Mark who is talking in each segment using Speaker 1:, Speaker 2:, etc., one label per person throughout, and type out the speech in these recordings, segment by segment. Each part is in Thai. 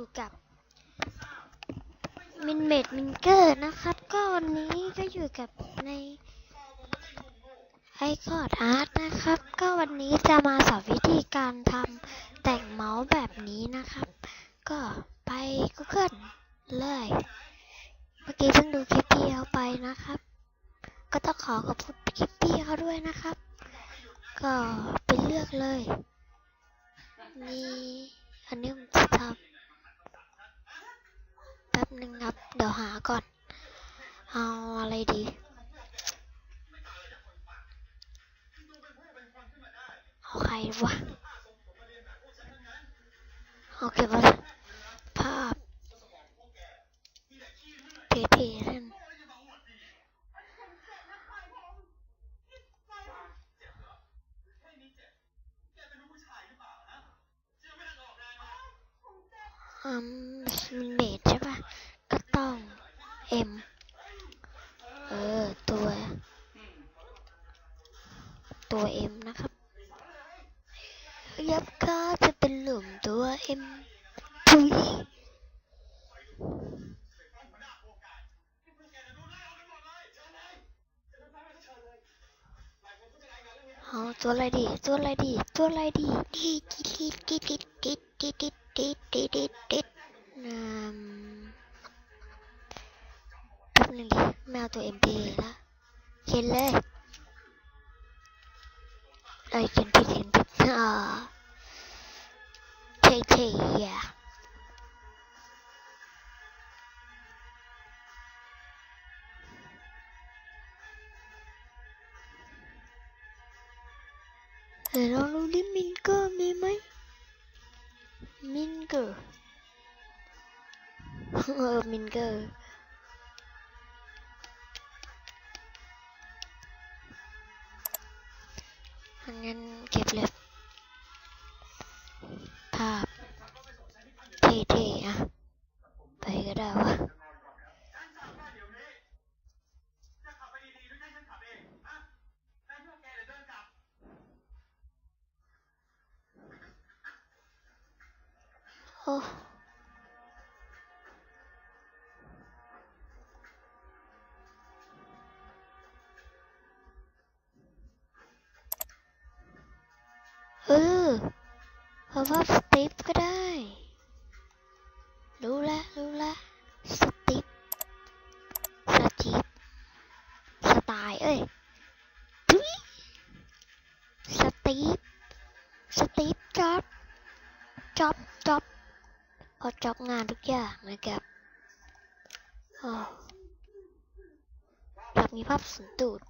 Speaker 1: อยู่กับมินเมดมินเกอร์นะครับ ก็วันนี้ก็อยู่กับในไอคอร์ดอาร์ตนะครับ ก็วันนี้จะมาสอนวิธีการทำแต่งเมาส์แบบนี้นะครับ ก็ไป Google เลย เมื่อกี้เพิ่งดูคลิปพี่เขาไปนะครับ ก็ต้องขอขอบคุณคลิปพี่เขาด้วยนะครับ ก็ไปเลือกเลย นี่อันนี้ผมจะทำ ป๊บหนึ่งครับ เดี๋ยวหาก่อน เอาอะไรดี เอาใครวะ เอาเก็บไว้เลยภาพเท่ๆนั่นอืมมันเบสใช่ปะก็ต้อง M เออ ตัว ตัว M นะครับยับก็จะเป็นหลุมตัว M ทุยเอาตัวอะไรดีตัวอะไรดีตัวอะไรดีดีดีดีดีดีดีดีดีดีดีดีอืมแป๊บนึงดิแมวตัว MP ละเขียนเลยเอ้ยเขียนผิดเขียนผิดอ่าเท่เท่ๆอะเดี๋ยวลองดูดิ definitely melted MTA đó. Trên lê Đây trên thịt hiện thịt Ờ. Thầy thầy à dạ. Hello luôn đi mình cơ mê mấy? Minker ờ, Minker เออเพราะว่าสติปก็ได้ รู้ละรู้ละสติปสติปสไตล์เอ้ยทุยสติปสติปจ็อบจ็อบจ็อบพอจ็อบงานทุกอย่างนะครับอ้อยากมีภาพสันตูด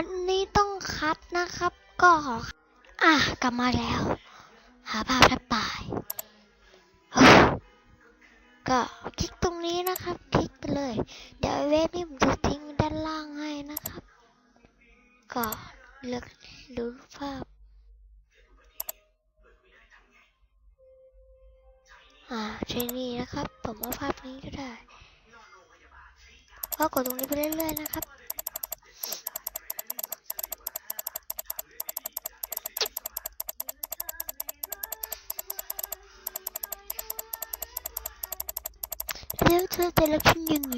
Speaker 1: อันนี้ต้องคัดนะครับ ก็ขออะกลับมาแล้ว หาภาพแทบตายก็คลิกตรงนี้นะครับ คลิกไปเลย เดี๋ยวเว็บนี่ผมจะทิ้งด้านล่างให้นะครับ ก็เลือกดูรูปภาพอ่าใช่นี่นะครับ ผมเอาภาพนี้ก็ได้ ก็กดตรงนี้ไปเรื่อยๆนะครับ แล้วเธอจะรับฉันยังไง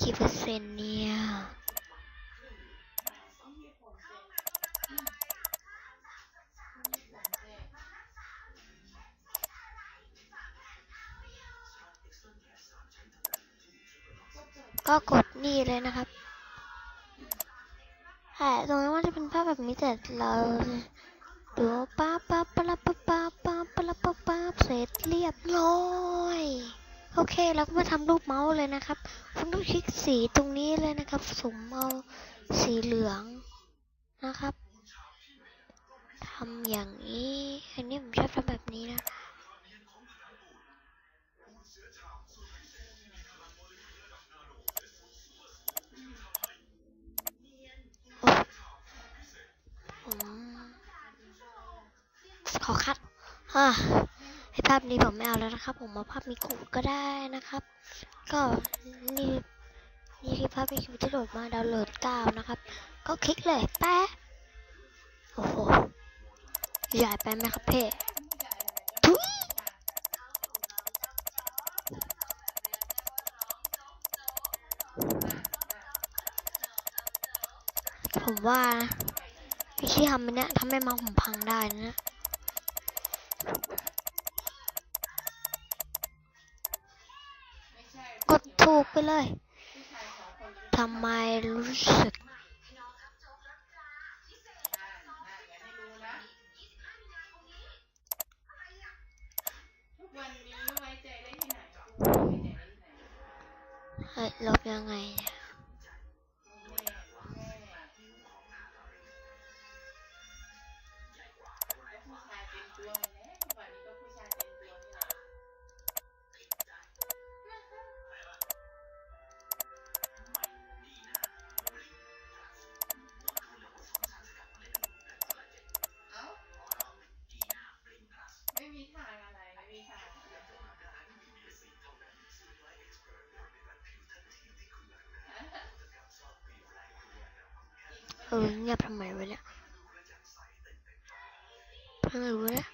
Speaker 1: กี่เปอร์เซ็นต์เนี่ยก็กดนี่เลยนะครับแต่ตรงนี้นว่าจะเป็นภาพแบบนี้แต่เรา ตัวป้าป้าปะละป้าป้าป้าปะละป้าป้าเสร็จเรียบร้อยโอเคเราก็มาทำรูปเมาส์เลยนะครับคุณต้องคลิกสีตรงนี้เลยนะครับสมเอาสีเหลืองนะครับทำอย่างนี้ อันนี้ผมชอบทำแบบนี้นะผม ขอคัดอ่าไอภาพนี้ผมไม่เอาแล้วนะครับ ผมเอาภาพมีขูก็ได้นะครับ ก็นี่นี่คือภาพมีขูที่โหลดมาดาวน์โหลดเก้านะครับ ก็คลิกเลยแป๊ะโอ้โหใหญ่ไปไหมครับเพ่ทุยผมว่านะวิธีทำมันเนี้ยทำให้เมาส์ผมพังได้นะ กดถูกไปเลย ทำไมรู้สึก เอ
Speaker 2: อ
Speaker 1: เงียบทำไมวะเนี่ยเพิ่งรู้นะ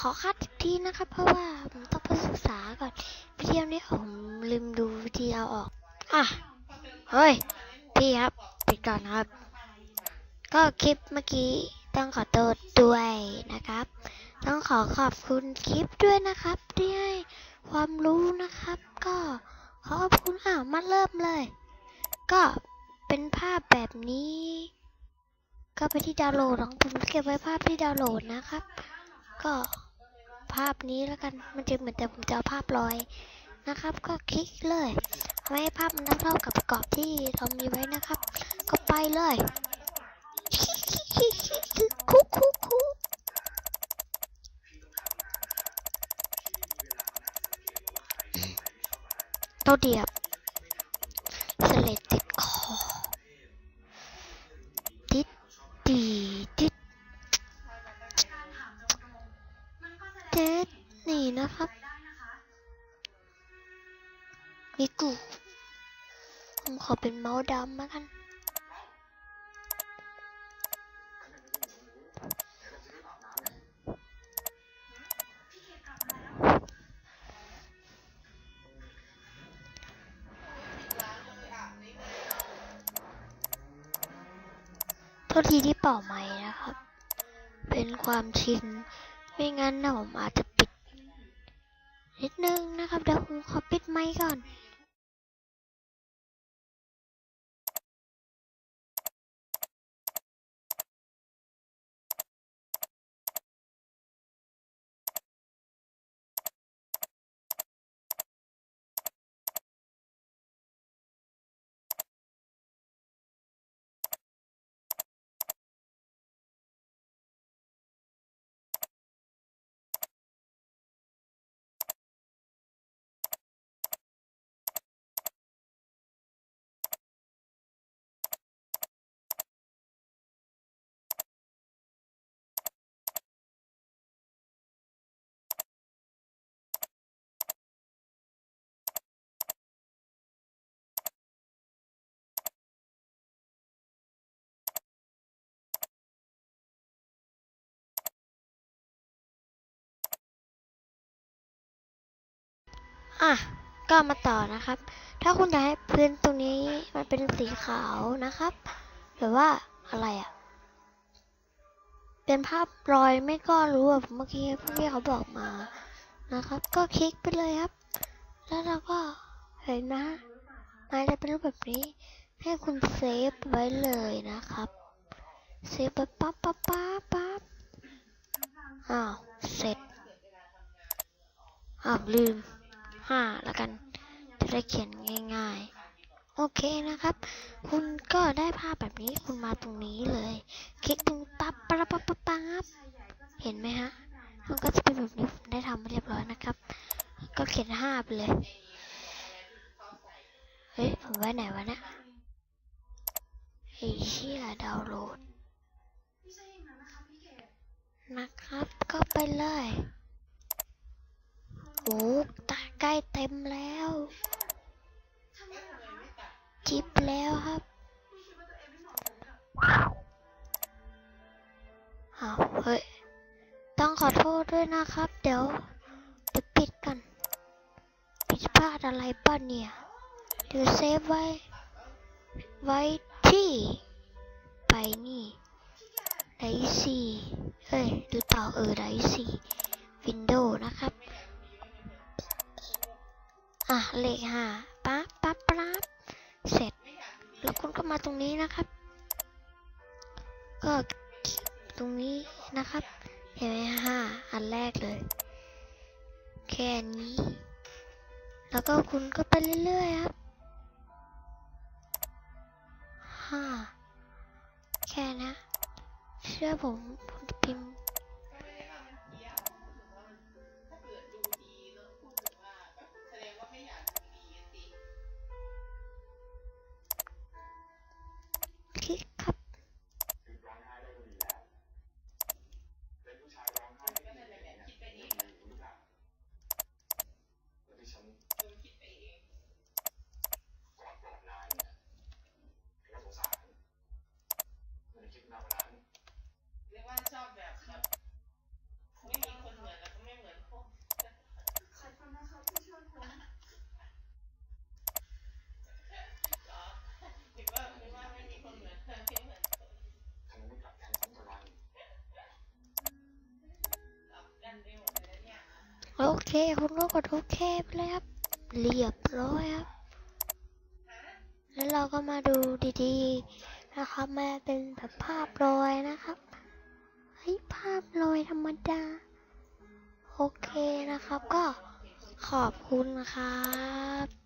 Speaker 1: ขอคัดทีนะครับ เพราะว่าผมต้องไปศึกษาก่อนวิดีโอนี้ผมลืมดูวิธีเอาออก อะ เฮ้ย พี่ครับปิดก่อนครับ ก็คลิปเมื่อกี้ต้องขอโทษด้วยนะครับ ต้องขอขอบคุณคลิปด้วยนะครับ ที่ให้ความรู้นะครับ ก็ขอขอบคุณอะมาเริ่มเลย ก็เป็นภาพแบบนี้ ก็ไปที่ดาวน์โหลดของผมเก็บไว้ภาพที่ดาวน์โหลดนะครับ ก็ ภาพนี้แล้วกัน มันจะเหมือนแต่ผมจะเอาภาพลอยนะครับ ก็คลิกเลยทำให้ภาพมันเท่ากับกรอบที่เรามีไว้นะครับ ก็ไปเลยคุกคุกคุกเต้าเดียบ มิกูผมขอเป็นเมาส์ดำแล้วกันโทษทีที่เป่าไม้นะครับ เป็นความชิน ไม่งั้นนะผมอาจจะปิดนิดนึงนะครับ เดี๋ยวผมขอปิดไมค์ก่อน อะก็มาต่อนะครับ ถ้าคุณอยากให้พื้นตรงนี้มันเป็นสีขาวนะครับ หรือว่าอะไรอะ่ะ เป็นภาพรอยไม่ก็รู้อะเมื่อกี้พี่เขาบอกมานะครับ ก็คลิกไปเลยครับ แล้วเราก็เห็นนะมันจะเป็นรูปแบบนี้ ให้คุณเซฟไว้เลยนะครับ เซฟไปปั๊บปั๊บปั๊บปั๊บอ้าว เสร็จอ้าวลืม ห้าแล้วกัน จะได้เขียนง่ายๆ โอเคนะครับ คุณก็ได้ภาพแบบนี้คุณมาตรงนี้เลย คลิกตรงปั๊บปั๊บปั๊บปั๊บเห็นไหมฮะ มันก็จะเป็นแบบนี้ผมได้ทำมาเรียบร้อยนะครับ ก็เขียนห้าไปเลย เฮ้ย ผมไว้ไหนวะเนี่ยไอ้เชี่ยดาวน์โหลดนะครับ ก็ไปเลย โอ้ตา ใกล้เต็มแล้ว จิบแล้วครับอ้าวเฮ้ย ต้องขอโทษด้วยนะครับ เดี๋ยวเดี๋ยวปิดกันผิดพลาดอะไรป่ะเนี่ย เดี๋ยวเซฟไว้ ไว้ที่ ไปนี่ไดซี่เอ้ยหรือเปล่าเออไดซี่วินโดว์นะครับ อะเลขห้าปั๊บปั๊บปั๊บเสร็จ แล้วคุณก็มาตรงนี้นะครับ ก็ตรงนี้นะครับ เห็นไหมห้าอันแรกเลย แค่นี้ แล้วก็คุณก็ไปเรื่อยๆครับห้าแค่นะ เชื่อผม เคคุณก็กดโอเคไปเลยครับ เรียบร้อยครับ แล้วเราก็มาดูดีๆนะครับมาเป็นแบบภาพรอยนะครับ เฮ้ยภาพรอยธรรมดา โอเคนะครับก็ขอบคุณนะครับ